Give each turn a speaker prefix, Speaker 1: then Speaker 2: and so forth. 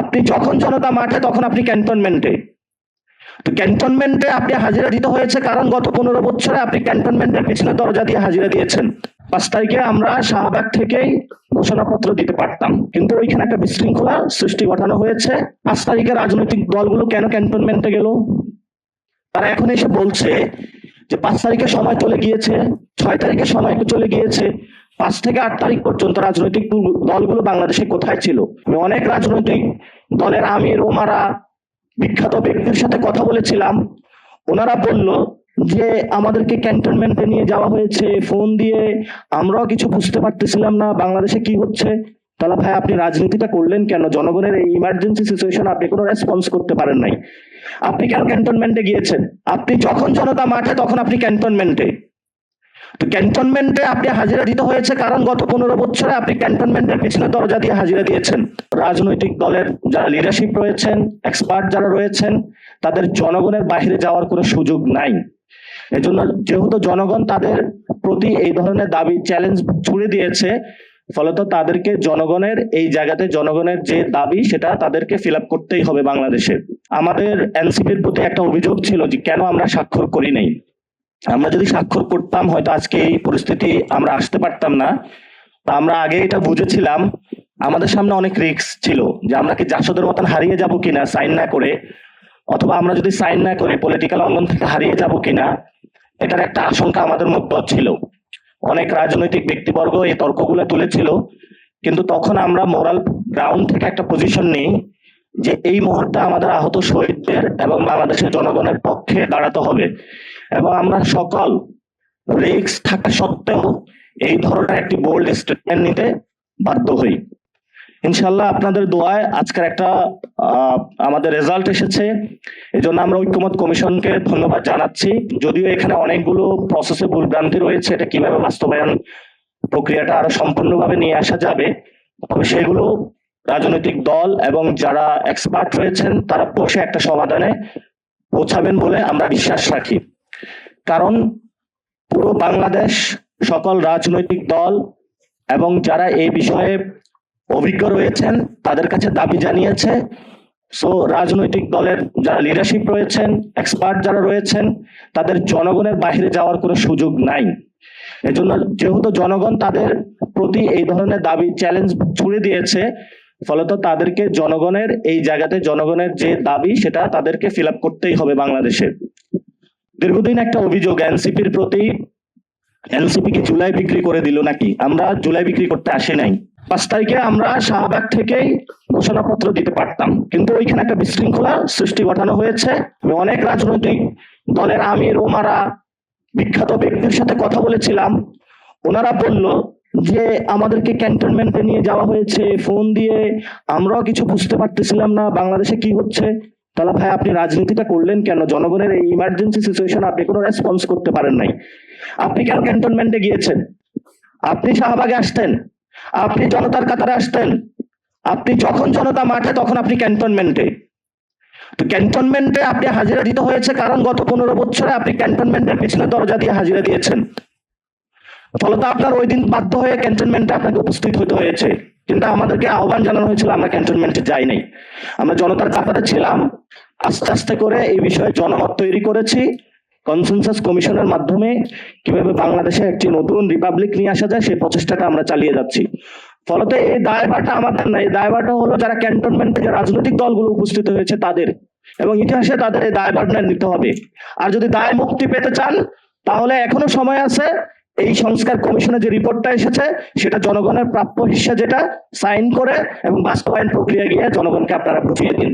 Speaker 1: আপনি যখন জনতা মাঠে, তখন আপনি ক্যান্টনমেন্টে তো ক্যান্টনমেন্টে আপনি হাজিরা দিতে হয়েছে কারণ গত পনেরো বছরে আপনি ক্যান্টনমেন্টের পিছনে দরজা দিয়ে হাজিরা দিয়েছেন। পাঁচ তারিখে আমরা শাহবাগ থেকেই ঘোষণাপত্র দিতে পারতাম। কিন্তু ওইখানে একটা বিশৃঙ্খলা সৃষ্টি ঘটানো হয়েছে। পাঁচ তারিখে রাজনৈতিক দলগুলো কেন ক্যান্টনমেন্টে গেল? তারা এখন এসে বলছে যে পাঁচ তারিখে সময় চলে গিয়েছে, ছয় তারিখে সময় চলে গিয়েছে। পাঁচ থেকে আট তারিখ পর্যন্ত রাজনৈতিক দল- দলগুলো বাংলাদেশে কোথায় ছিল? অনেক রাজনৈতিক দলের আমির, ওমারা, বিখ্যাত ব্যক্তির সাথে কথা বলেছিলাম। ওনারা বলল যে, আমাদেরকে ক্যান্টনমেন্টে নিয়ে যাওয়া হয়েছে, ফোন দিয়ে আমরাও কিছু বুঝতে পারতেছিলাম না, বাংলাদেশে কি হচ্ছে? তাহলে ভাই, আপনি রাজনীতিটা করলেন কেন? জনগণের এই ইমার্জেন্সি সিচুয়েশন আপনি কোনো রেসপন্স করতে পারেন নাই। আপনি কেন ক্যান্টনমেন্টে গিয়েছেন? আপনি যখন জনতা মাঠে, তখন আপনি ক্যান্টনমেন্টে। ক্যান্টনমেন্টে আপনি হাজিরা দিতে হয়েছে কারণ গত পনেরো বছরে আপনি ক্যান্টনমেন্টের পিছনে দরজা দিয়ে হাজিরা দিয়েছেন। রাজনৈতিক দলের যারা লিডারশিপ রয়েছেন এক্সপার্ট যারা রয়েছেন, তাদের জনগণের বাইরে যাওয়ার কোনো সুযোগ নাই। এজন্য যেহেতু জনগণ তাদের প্রতি এই ধরনের দাবি চ্যালেঞ্জ ছুড়ে দিয়েছে, ফলত তাদেরকে জনগণের, এই জায়গাতে জনগণের যে দাবি, সেটা তাদেরকে ফিল করতেই হবে বাংলাদেশে। আমাদের এনসিপির প্রতি একটা অভিযোগ ছিল যে কেন আমরা স্বাক্ষর করি নাই। আমরা যদি স্বাক্ষর করতাম, হয়তো আজকে এই পরিস্থিতি আমরা আসতে পারতাম না। তা আমরা আগে এটা বুঝেছিলাম। আমাদের সামনে অনেক রিস্ক ছিল যে আমরা কি জাসদের মতন হারিয়ে যাব কিনা, সাইন না করে, অথবা আমরা যদি সাইন না করে পলিটিক্যাল অঙ্গন থেকে হারিয়ে যাব কিনা, এটার একটা আশঙ্কা আমাদের মধ্যে ছিল। অনেক রাজনৈতিক ব্যক্তিবর্গ এই তর্কগুলো তুলেছিল। কিন্তু তখন আমরা মোরাল গ্রাউন্ড থেকে একটা পজিশন নিই যে এই মুহূর্তে আমাদের আহত শহীদদের এবং বাংলাদেশের জনগণের পক্ষে দাঁড়াতে হবে। এবং আমরা সকল রিস্ক থাকা সত্ত্বেও এই ধরনের একটি বোল্ড স্টেটমেন্ট নিতে বাধ্য হই। ইনশাল্লাহ আপনাদের দোয়ায় আজকের একটা আমাদের রেজাল্ট এসেছে। এই জন্য আমরা ঐক্যমত কমিশনকে ধন্যবাদ জানাচ্ছি। যদিও এখানে অনেকগুলো প্রসেসে ভুলভ্রান্তি রয়েছে, এটা কীভাবে বাস্তবায়ন প্রক্রিয়াটা আরও সম্পূর্ণভাবে নিয়ে আসা যাবে, তবে সেগুলো রাজনৈতিক দল এবং যারা এক্সপার্ট রয়েছেন, তারা বসে একটা সমাধানে পৌঁছাবেন বলে আমরা বিশ্বাস রাখি। কারণ পুরো বাংলাদেশ সকল রাজনৈতিক দল এবং যারা এই বিষয়ে অভিজ্ঞ রয়েছেন, তাদের কাছে দাবি জানিয়েছে। সো রাজনৈতিক দলের যারা লিডারশিপ রয়েছেন এক্সপার্ট যারা রয়েছেন, তাদের জনগণের বাইরে যাওয়ার কোনো সুযোগ নাই। এজন্য যেহেতু জনগণ তাদের প্রতি এই ধরনের দাবি চ্যালেঞ্জ ছুড়ে দিয়েছে ফলত তাদেরকে জনগণের, এই জায়গাতে জনগণের যে দাবি, সেটা তাদেরকে ফিল করতেই হবে বাংলাদেশে। দীর্ঘদিন একটা অভিযোগ এনসিপির প্রতি এনসিপি কি জুলাই বিক্রি করে দিল নাকি? আমরা জুলাই বিক্রি করতে আসি নাই। পাঁচ তারিখে আমরা শাহবাগ থেকেই ঘোষণাপত্র দিতে পারতাম। কিন্তু ওইখানে একটা বিশৃঙ্খলা সৃষ্টি ঘটানো হয়েছে। আমি অনেক রাজনৈতিক দলের আমির, ওমারা, বিখ্যাত ব্যক্তির সাথে কথা বলেছিলাম। ওনারা বলল যে আমাদেরকে ক্যান্টনমেন্টে নিয়ে যাওয়া হয়েছে ফোন দিয়ে আমরাও কিছু বুঝতে পারতেছিলাম না বাংলাদেশে কি হচ্ছে। তাহলে ভাই, আপনি রাজনীতিটা করলেন কেন? জনগণের এই ইমার্জেন্সি সিচুয়েশন আপনি কোনো রেসপন্স করতে পারেন নাই। আপনি কেন ক্যান্টনমেন্টে গিয়েছেন? আপনি শাহবাগে আসতেন, আপনি জনতার কাতারে আসতেন, আপনি যখন জনতা মাঠে তখন আপনি ক্যান্টনমেন্টে তো ক্যান্টনমেন্টে আপনি হাজিরা দিতে হয়েছে কারণ গত পনেরো বছরে আপনি ক্যান্টনমেন্টের পিছনে দরজা দিয়ে হাজিরা দিয়েছেন। ফলত আপনার ওই দিন বাধ্য হয়ে ক্যান্টনমেন্টে আপনাকে উপস্থিত হতে হয়েছে। কিন্তু আমাদেরকে আহ্বান জানানো হয়েছিল, আমরা ক্যান্টনমেন্টে যাই নাই। আমরা জনতার কাতারে ছিলাম। আস্তে আস্তে করে এই বিষয়ে জনমত তৈরি করেছি। কনসেনসাস কমিশনের মাধ্যমে কীভাবে বাংলাদেশে একটি নতুন রিপাবলিক নিয়ে আসা যায়, সেই প্রচেষ্টাটা আমরা চালিয়ে যাচ্ছি। ফলত এই দায়ভারটা আমাদের না, এই দায়ভারটা হলো যারা ক্যান্টনমেন্টে যে রাজনৈতিক দলগুলো উপস্থিত হয়েছে তাদের। এবং ইতিহাসে তাদের এই দায়ভারটা নিতে হবে। আর যদি দায় মুক্তি পেতে চান, তাহলে এখনও সময় আছে এই সংস্কার কমিশনের যে রিপোর্টটা এসেছে, সেটা জনগণের প্রাপ্য হিসা যেটা সাইন করে এবং বাস্তবায়ন প্রক্রিয়া গিয়ে জনগণকে আপনারা বুঝিয়ে দিন।